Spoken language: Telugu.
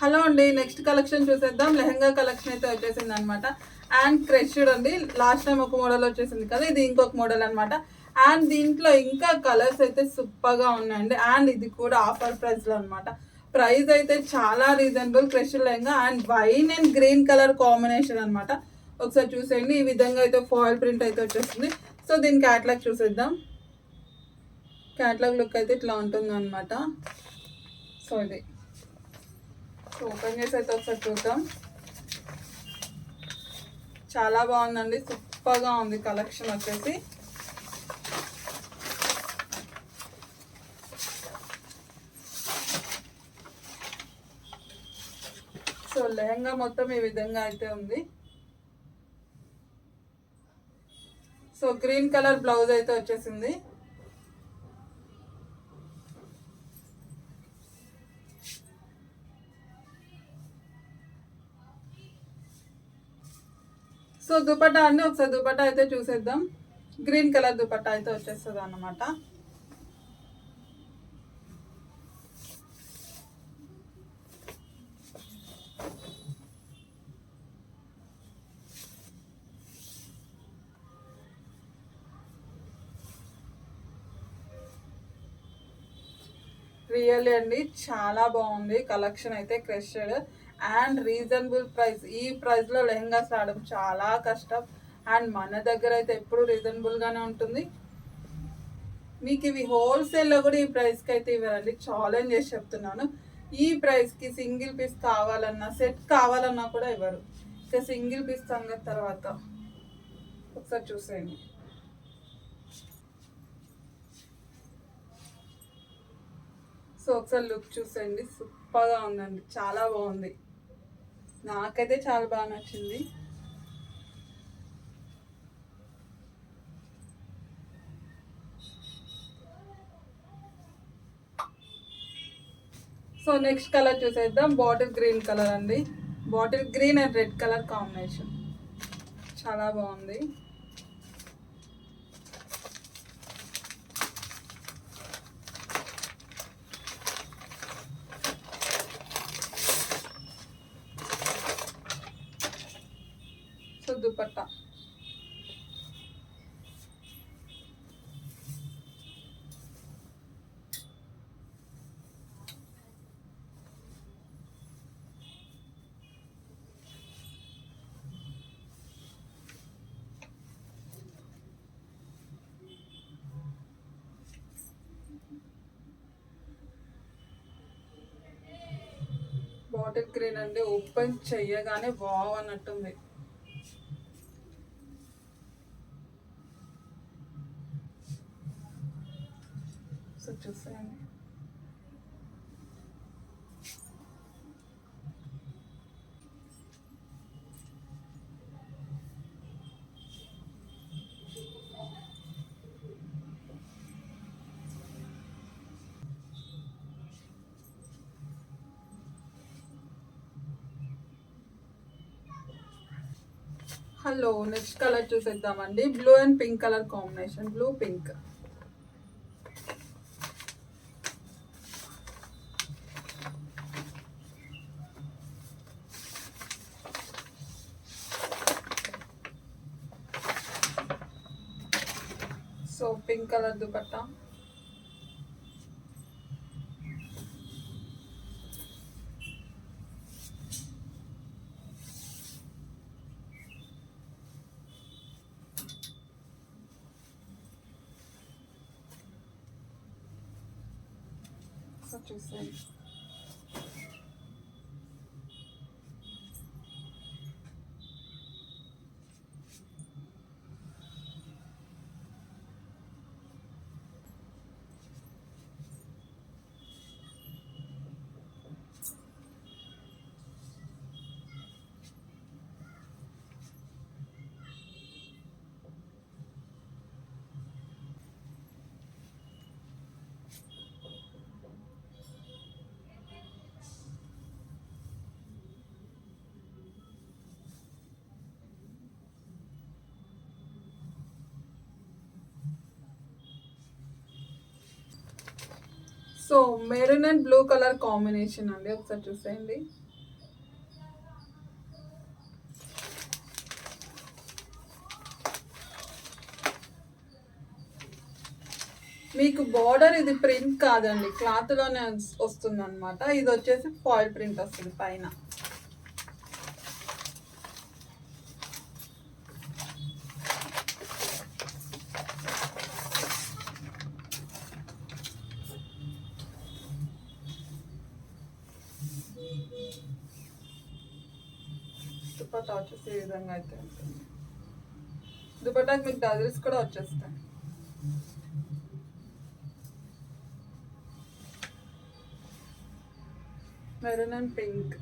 హలో అండి నెక్స్ట్ కలెక్షన్ చూసేద్దాం. లెహంగా కలెక్షన్ అయితే వచ్చేసింది అనమాట అండ్ క్రెష్డ్ అండి లాస్ట్ టైం ఒక మోడల్ వచ్చేసింది కదా ఇది ఇంకొక మోడల్ అనమాట అండ్ దీంట్లో ఇంకా కలర్స్ అయితే సూపర్గా ఉన్నాయండి. అండ్ ఇది కూడా ఆఫర్ ప్రైస్లో అనమాట ప్రైస్ అయితే చాలా reasonable crushed lehenga and wine and green colour combination అనమాట ఒకసారి చూసేయండి ఈ విధంగా అయితే ఫాయిల్ ప్రింట్ అయితే వచ్చేస్తుంది సో దీని క్యాట్లాగ్ చూసేద్దాం. క్యాట్లాగ్ లుక్ అయితే ఇట్లా ఉంటుంది అనమాట సో ఇది. ఓపెన్ చేసి అయితే ఒకసారి చూద్దాం. చాలా బాగుందండి. సూపర్గా ఉంది కలెక్షన్ వచ్చేసి. సో లెహంగా మొత్తం ఈ విధంగా అయితే ఉంది. సో గ్రీన్ కలర్ బ్లౌజ్ అయితే వచ్చేసింది. సో దుపట్టా అండి ఒకసారి దుపట్టా అయితే చూసేద్దాం. గ్రీన్ కలర్ దుపట్టా అయితే వచ్చేస్తుంది అన్నమాట. రియల్లీ అండి చాలా బాగుంది. కలెక్షన్ అయితే క్రెషెడ్ అండ్ రీజనబుల్ ప్రైస్ ఈ ప్రైస్లో లెహంగాస్ రావడం చాలా కష్టం. అండ్ మన దగ్గర అయితే ఎప్పుడు రీజనబుల్గానే ఉంటుంది. మీకు ఇవి హోల్సేల్లో కూడా ఈ ప్రైస్కి అయితే ఇవ్వరండి ఛాలెంజ్ చేసి చెప్తున్నాను. ఈ ప్రైస్కి సింగిల్ పీస్ కావాలన్నా సెట్ కావాలన్నా కూడా ఇవ్వరు. ఇక సింగిల్ పీస్ సంగతి తర్వాత. ఒకసారి చూసేయండి. సో ఒకసారి లుక్ చూసేయండి. సూపర్గా ఉందండి. చాలా బాగుంది. నాకైతే చాలా బాగా నచ్చింది. సో నెక్స్ట్ కలర్ చూసేద్దాం. బాటిల్ గ్రీన్ కలర్ అండి. Bottle green and red colour combination. చాలా బాగుంది సో దుపట్టా బాటిల్ గ్రీన్ అండి ఓపెన్ చెయ్యగానే వావ్ అన్నట్టుంది హలో నెక్స్ట్ కలర్ చూసేద్దామండి. Blue and pink colour combination blue pink so pink colour dupatta. So చూసేయండి so maroon and blue colour combination అండి ఒకసారి చూసేయండి. మీకు బార్డర్ ఇది ప్రింట్ కాదండి. క్లాత్లోనే వస్తుంది అనమాట ఇది వచ్చేసి ఫాయిల్ ప్రింట్ వస్తుంది పైన. దుపట్టా వచ్చేసి ఈ విధంగా అయితే ఉంటుంది. దుపట్టాకి మీకు డజల్స్ కూడా వచ్చేస్తాయి. Maroon and pink.